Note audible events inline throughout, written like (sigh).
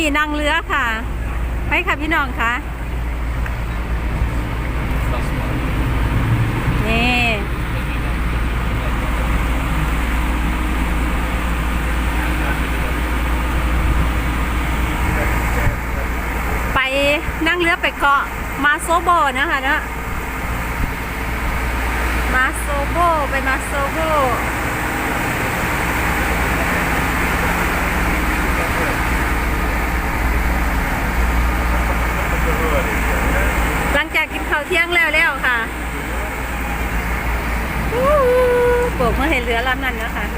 นีนั่งเรือค่ะไปค่ะพี่น้องค่ะนี่ไปนั่งเรือไปเกาะมาโซโบนะคะนะมาโซโบไปมาโซโบเห็นเรือลำนั้นนะคะ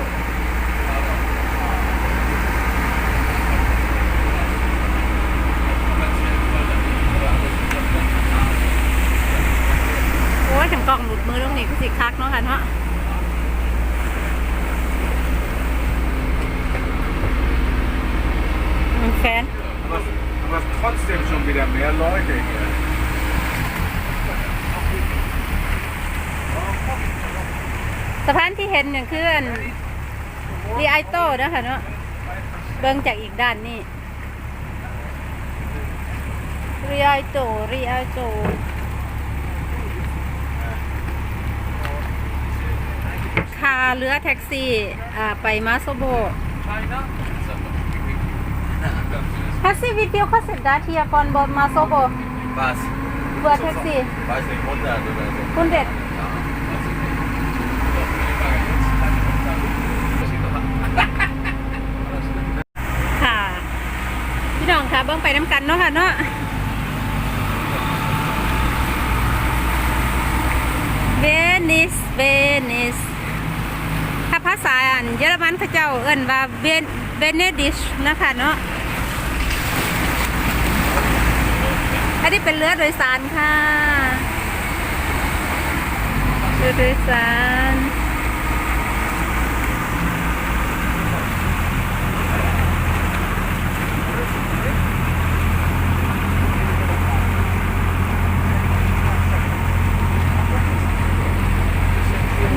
สะพานที่เห็นอย่างคืออนรีไอโต้นะคะเนาะเบิ่งจากอีกด้านนี่รีไอโต้รีไอโต้คาเรือแท็กซี่อ่าไปมาโซโบพัสดีว i ดีโอ k a s เสร็จ d าท e yapan บอ l มาโซโบบัส Bu taksi. Bas ne? h o n d ดาะค่ะเนาะเวนิสเวนิสถ้าภาษาอันเยอรมันเขาเจ้า เอิ้นว่าเวนเวเนดิชนะคะเนาะอันนี้เป็นเรือโดยสารค่ะเรือโดยสาร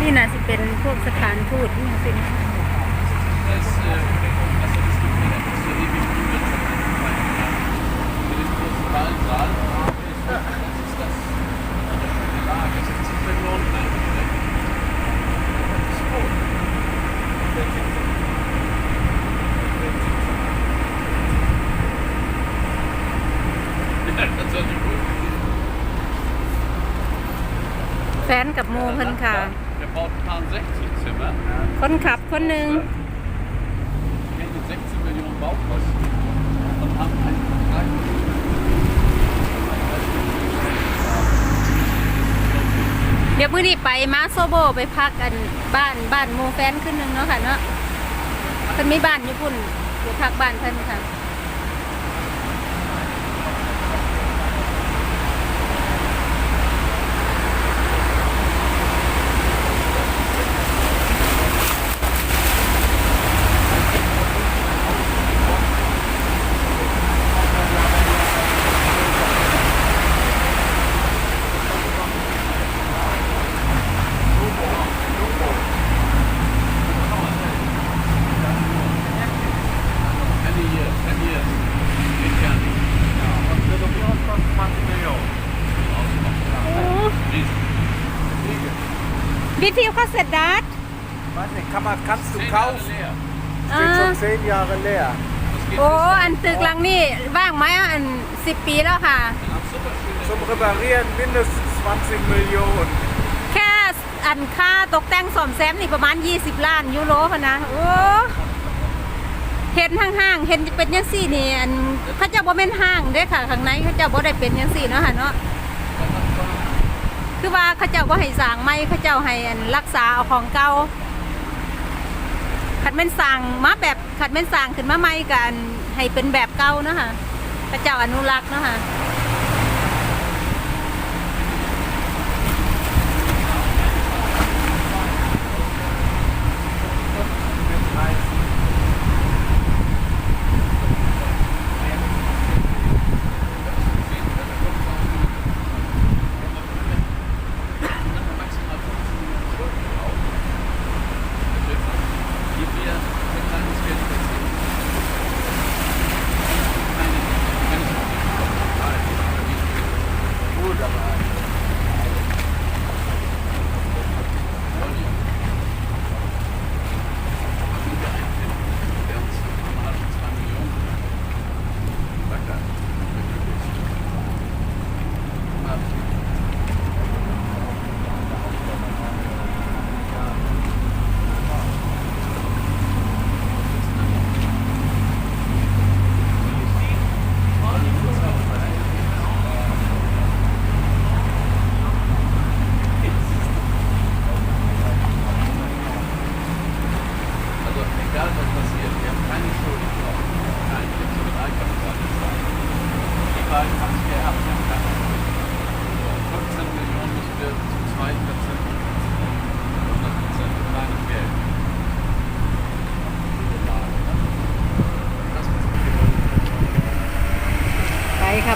นี่นะจะเป็นพวกสถานทูตนี่สิแฟนกับโมเพิ่นค่ะคนขับคนหนึ่งเดี๋ยวมื้อนี้ไปมาโซโบไปพักกันบ้านบ้านโมแฟนขึ้นหนึ่งเนาะค่ะเนาะท่า่นมีบ้านญี่ปุ่นอยู่พักบ้านเพา่นค่ะ Wie viel kostet das? Weiß nicht, kann man, kannst du kaufen. Steht uh. schon zehn Jahre leer. โอ้ อันตึกหลังนี่ว่างไหมอันสิบปีแล้วค่ะ Zum Reparieren mindestens 20 Millionen. แค่อันค่าตกแต่งสอมแซมนี่ประมาณ 20 ล้านยูโรพนะโอ้เห็นห้างห้าง เห็นเป็นยังสี่นี่ อันเขาจะบ่เม่นห้างด้วยค่ะข้างในเขาจะบ่ได้เป็นยังสี่เนาะค่ะเนาะคือว่าเขาเจ้าก็ให้สร้างไม่เขาเจ้าให้รักษาเอาของเก่าขัดเม่นสร้างมาแบบขัดเม่นสร้างขึ้นมาไม่กันให้เป็นแบบเก่านะคะเขาเจ้าอนุรักษ์นะคะ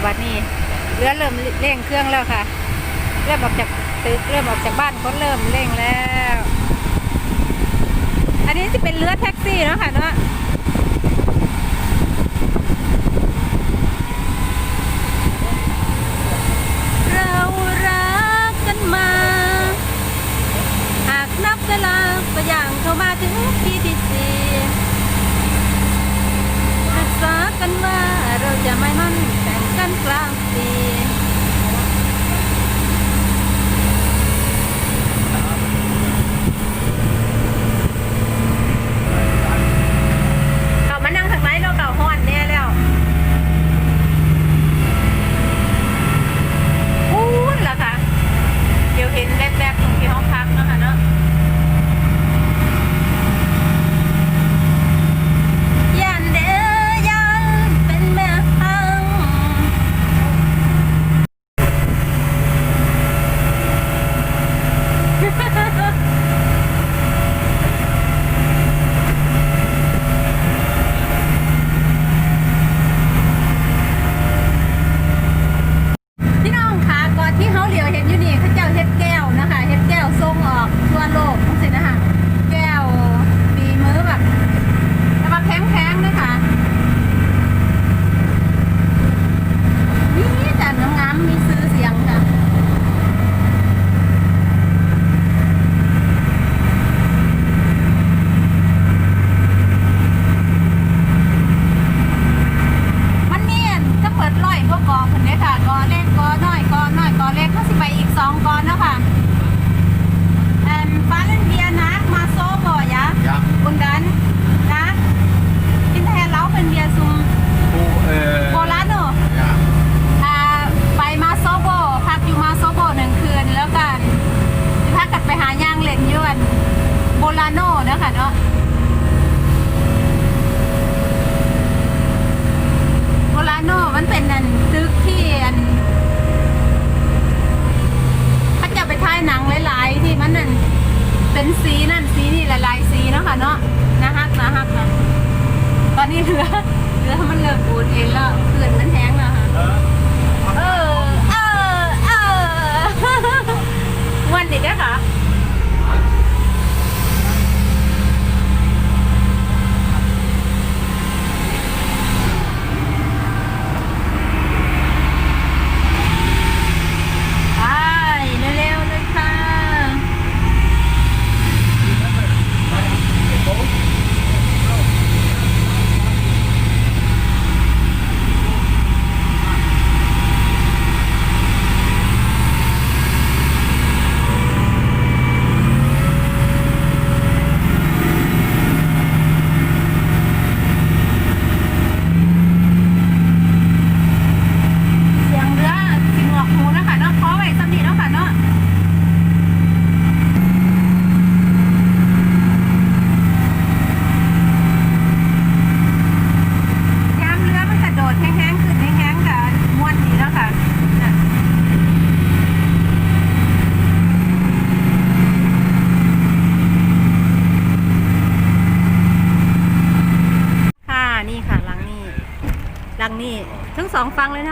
บัดนี้เรือเริ่มเร่งเครื่องแล้วค่ะเริ่มออกจากตึกเริ่มออกจากบ้านก็เริ่มเร่งแล้ว อันนี้จะเป็นเรือแท็กซี่เนาะค่ะเนาะอย่างเข้ามาถึงปีที่สี่รักษากันว่าเราจะไม่มั่น Franklin.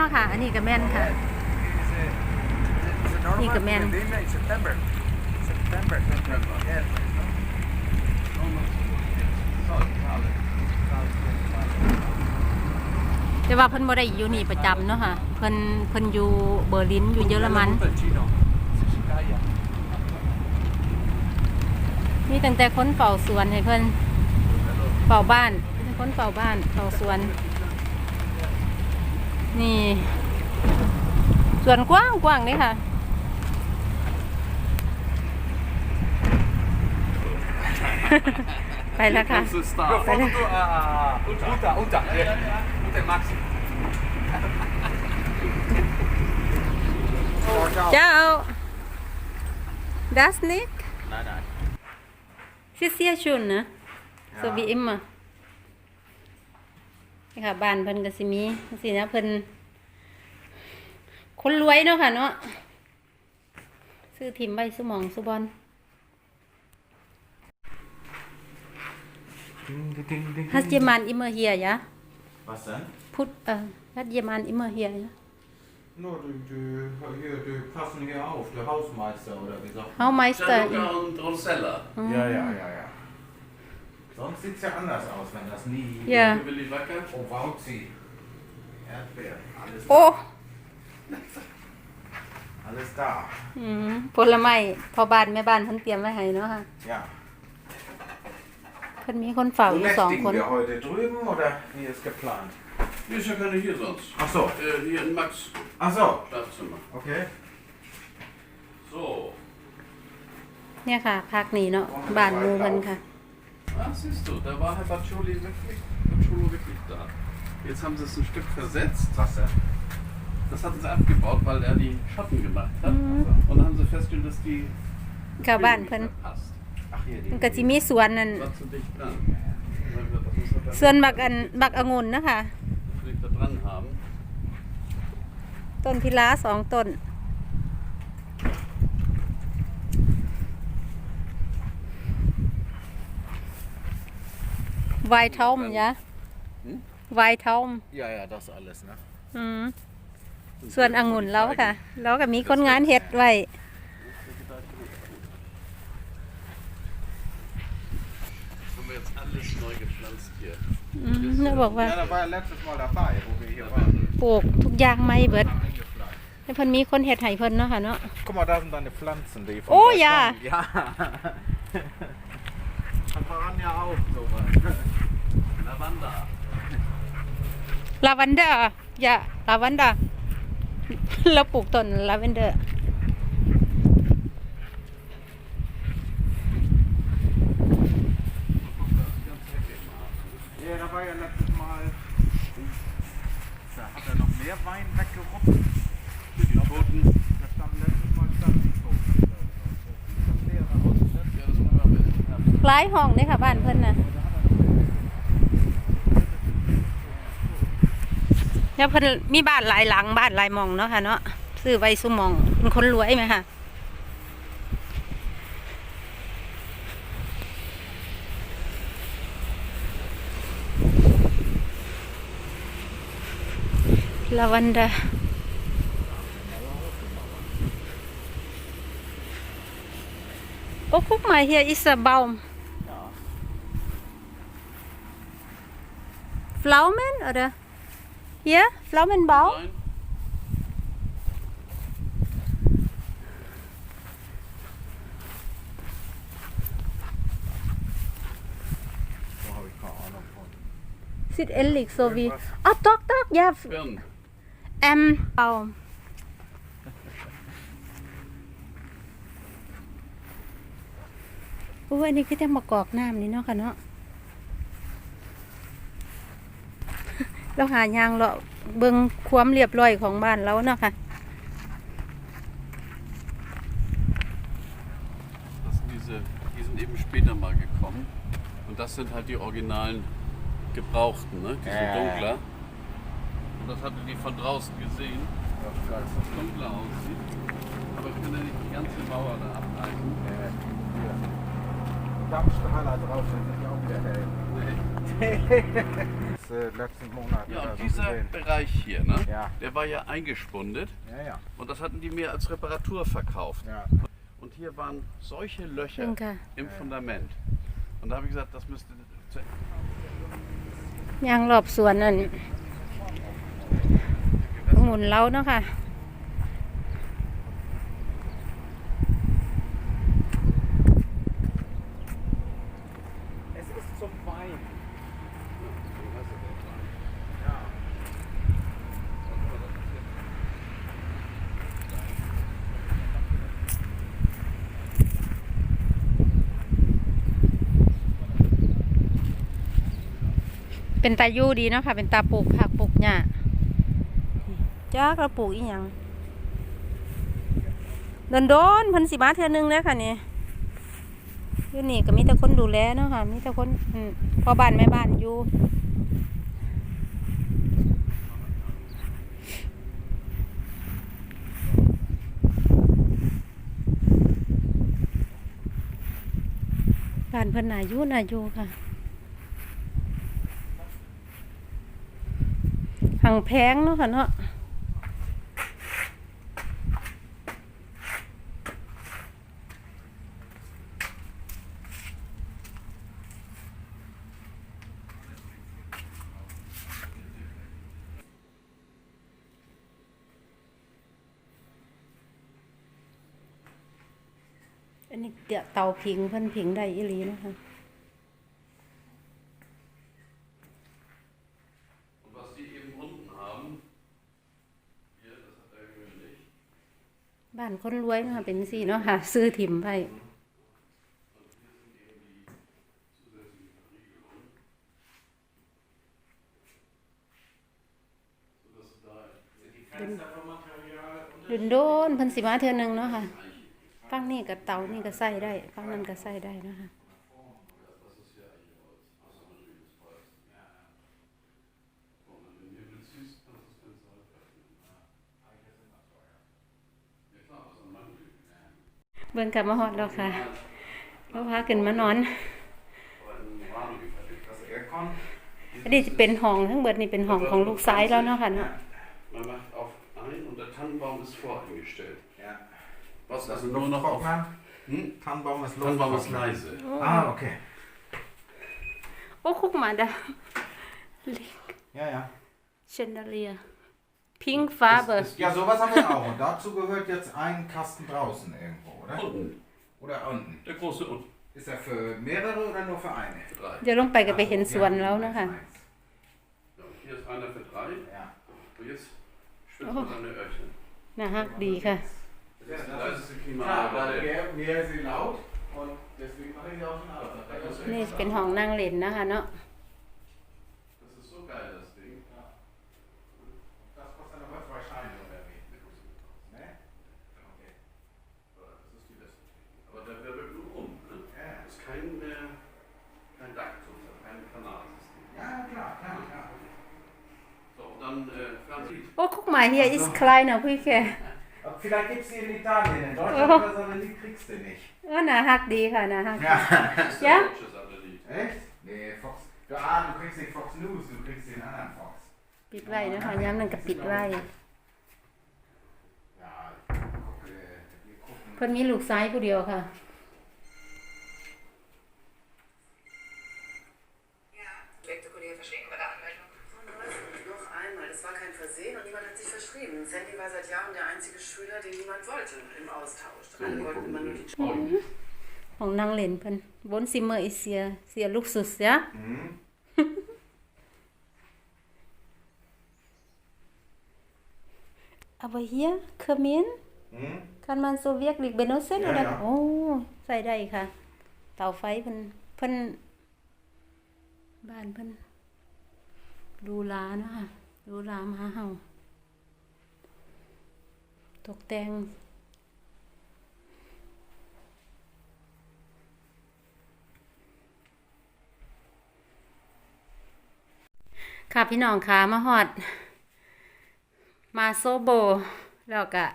นาะค่ะ อันนี้ก็แม่นค่ะ นี่ก็แม่นแต่ว่าเพิ่นบ่ได้อยู่นี่ประจำเนาะค่ะ เพิ่นเพิ่นอยู่เบอร์ลินอยู่เยอรมัน มีตั้งแต่คนเฝ้าสวนให้เพิ่นเฝ้าบ้านคนเฝ้าบ้านเฝ้าสวนนี่ส่วนกว้างกว้างนี่ค่ะไปแล้วค่ะไปแล้วเจ้าดัสนิกซิเซียชุนนะสวีอิมมานี่ค่ะบ้านเพิ่นก็สิมีสินะเพิ่นคนรวยเนาะค่ะเนาะซื้อทิมใบสมองสุบอลฮัตเยมันอิเมอร์เฮียยะ Vad sen? Put, äh, hat jemand immer hier, ja? No, du, du, hier, du passen hier auf, der Hausmeister oder wie sagt man? Hausmeister. Der Luca und Rosella. Mm. Ja, ja, ja, ja. Sonst sieht es ja anders aus, wenn das nie ja. Willi e Wacker. Oh, Wauzi. Erdbeer, alles Oh. Alles da. อืมผลไม้พอบ้านแม่บ้านเพิ่นเตรียมไว้ให้เนาะค่ะ Ja. เพิ่นมีคนเฝ้า So อยู่สองคน nächtigen wir heute drüben oder wie ist geplant? Hier ist ja k e i n e hier sonst. Ach so. Äh, hier in Max Ach so. s c h l a z i m m e r Okay. So. เนี่ยค่ะพักนี้เนาะบ้านหมูเพิ่นค่ะ Ach, siehst du, da war Herr Baccioli wirklich, Bacciolo wirklich da. Jetzt haben sie es ein Stück versetzt. Wasser. Das hatten sie abgebaut, weil er die Schatten gemacht hat. Mhm. Also, und dann haben sie festgestellt, dass die. ชาวบ้านเพิ่น passt. Ach, hier, die. ก็สิมีสวนนั่น War zu dicht dran. Und ne? dann haben wir gesagt, das muss er สวน dann บักอันบักองุ่นนะคะ nicht da dran haben. ต้นพิลาสองต้น Weit Tauben, ja. Hm? Weit Tauben. Ja, ja, das alles, ne? ส่วนองุ่นเราค่ะเราก็มีคนงานเห็ดไว้นี่บอกว่าปลูกทุกอย่างไม่เบิดแห้เพิ่นมีคนเห็ดไห้เพิ่นเนาะค่ะเนาะ โอ้ย่า Hat ja auch sowas. Lavanda. Lavanda, ja, Lavanda. Ja, da war ja letztes Mal. Da hat er noch mehr Wein weggerupft. Für die Toten. ลายห้องเียค่ะบ้านเพิ่นน่ะแล้วเพิ่นมีบ้านหลายหลังบ้านหลายมองเนาะค่ะเนาะ ซื้อไว้ซุมองเป็นคนรวยไหมค่ะ ลาวันดาโอ้คุกมาเฮียอิสบา a u Pflaumen oder? Hier, Pflaumenbaum? Nein. Sieht ähnlich so wie. Ah, oh, doch, doch, ja. Ähm, Baum. Oh, อันนี้ก็จะมากอกน้ำนี่เนาะค่ะเนาะเราหายางเลาะเบิ้งความเรียบร้อยของบ้านเราเนาะค่ะ Die sind eben später mal gekommen. Und das sind halt die originalen Gebrauchten, ne? Die sind dunkler. Und das hatte die von draußen gesehen, dass das dunkler aussieht. Aber ich kann ja nicht die ganze Mauer da abreißen. Dampfstrahler draußen sind ja auch wieder hell. (laughs) äh, letzten Monat. Ja, und so dieser gesehen. Bereich hier, ne? Ja. der war ja eingespundet. Ja, ja. Und das hatten die mir als Reparatur verkauft. Ja. Und hier waren solche Löcher okay. im ja. Fundament. Und da habe ich gesagt, das müsste. Ja, ich glaube, so. Und ยังรอบสวนนั่นหมุนเล้าเนาะค่ะเป็นตายูดีเนาะค่ะ เป็นตาปลูกผักปลูกหญ้าจ้ากระปลูกอีหยังโดนโดนพันสิบาทเท่านึงแล้วค่ะนี่ยู่นี่ก็มีแต่คนดูแลเนาะค่ะมีแต่คนพอบ้านแม่บ้านอยู่บานเพิ่นนายุนายุค่ะหังแพงเนาะค่ะเนาะ อันนี้เดี๋ยวเตาผิงเพิ่นผิงได้อีหลีนะคะคนรวยนะคะเป็นสี่เนาะค่ะ ซื้อถิ่มไปดุนโดนพันสิมาเทือนึงเนาะค่ะฟังนี่กับเตานี่ก็ใส่ได้ฟังนั่นก็ใส่ได้นะคะเบิ่งกลับมาฮอดแล้วค่ะเราพาขึ้นมานอนอันนี้จะเป็นห้องทั้งเบิดนี่เป็นห้องของลูกซ้ายแล้วเนาะค่ะเนาะ Man macht auf ein und der Tannenbaum ist vorangestellt. Ja. Was also nur noch auf hm? Tannenbaum ist los. Tannenbaum ist leise. Oh. Ah, okay. Oh, guck mal da. Ja, ja. Chandelier. Pinkfarbe. Ist, ist, ja, sowas haben wir auch. Und dazu gehört jetzt ein Kasten draußen irgendwo, oder? Unten. Oder unten. Der große unten. Ist er für mehrere oder nur für eine? Für drei. Der Lumpai also, hin zu ja, noch. hier ist einer für drei. Ja. Und jetzt schwimmt oh. man eine Öhrchen. Aha, die. Ja, das ist Klima. Ja, weil mehr, mehr sie laut und deswegen mache ich auch schon Arbeit. Nee, ich bin Hong Nang Lin, ne? Oh, guck mal, hier also. ist kleiner r ü k e Vielleicht gibt es die in Italien. In Deutschland oh. Satellit kriegst du nicht. Oh, na, hack die, na, hack die. Ja? Das ja? s t e l Echt? Nee, Fox. Du, ah, du kriegst nicht Fox News, du kriegst den anderen Fox. Bip haben rein, wir ja, ปิดไว้นะคะย้ำนั่นกับป i ดไว้เพิ่นมีลูกซ้ายผู้เดียวค่ะ geschrieben. Sandy war seit Jahren der einzige Schüler, den niemand wollte im Austausch. Alle wollten immer nur die Schule. ของนางเหลนเพิ่นบนซิเมอร์เอเซียเสียลูกสุดเสีย aber hier Kamin kann man so wirklich benutzen oder oh ใส่ได้ค่ะเตาไฟเพิ่นเพิ่นบ้านเพิ่นดูลานะคะดูลามาเฮาตกแต่งค่ะพี่น้องค่ะมาหอดมาโซโบแล้วกะ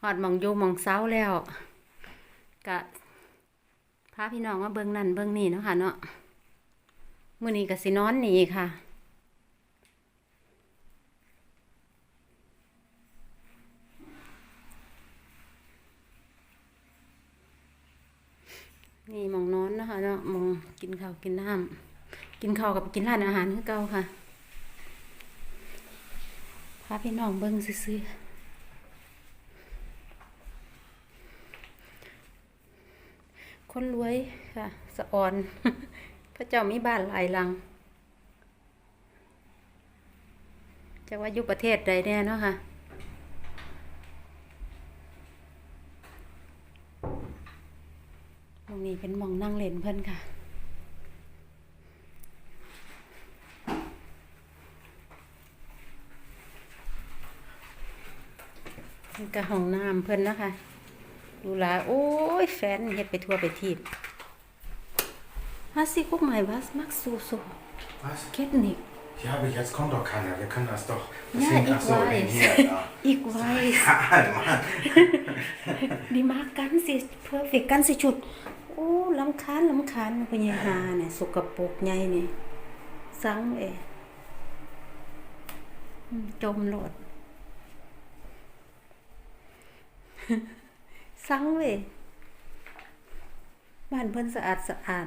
หอดมองยูมองเซาแล้วกะพาพี่น้องมาเบิ้งนั่นเบิ้งนี่เนาะค่ะเนาะมื้อนี้ก็สินอนนี่ค่ะนี่มองนอน นะคะเนาะมองกินข้าวกิน น้ำกินข้าวกับกินร้านอาหารคือเก่าค่ะ พา พี่น้อง เบิ้งซื้อ คนรวยค่ะ สะออน พระเจ้ามี บ้านหลายหลังจะว่าอยู่ประเทศ ใดแน่เนาะค่ะเพิ่นค่ะ กระห้องน้ำเพิ่นนะคะ ดูแลโอ้ยแฟนเฮ็ดไปทั่วไปทีบฮัสซี่กุ๊กหมายว่ามักสูสู Was? Geht nicht. Ja, aber jetzt kommt doch keiner. Wir können das doch. Deswegen, ja, ich so, weiß. Hier, ja. Ich weiß. Ja, Mann. Die macht ganze, perfekt, ganze Schutz. อ้ลำคานลำคานพญาหาเนี่ยสกปรกใหญ่เนี่ยสังเอจมหลดสังเวบ้านเพิ่นสะอาด สะอาด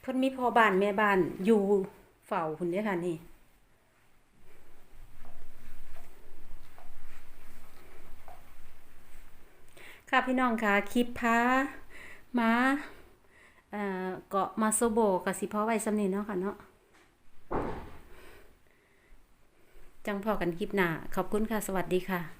เพิ่นมีพอบ้าน แม่บ้านอยู่เฝ้าหุนเด้อค่ะนี่ค่ะ พี่น้อง ค่ะ คลิป พามาเกาะมาโซโบกับสิพ่อไว้สำเนียเนาะค่ะ เนาะจังพอกัน คลิป หน้าขอบคุณ ค่ะ สวัสดีค่ะ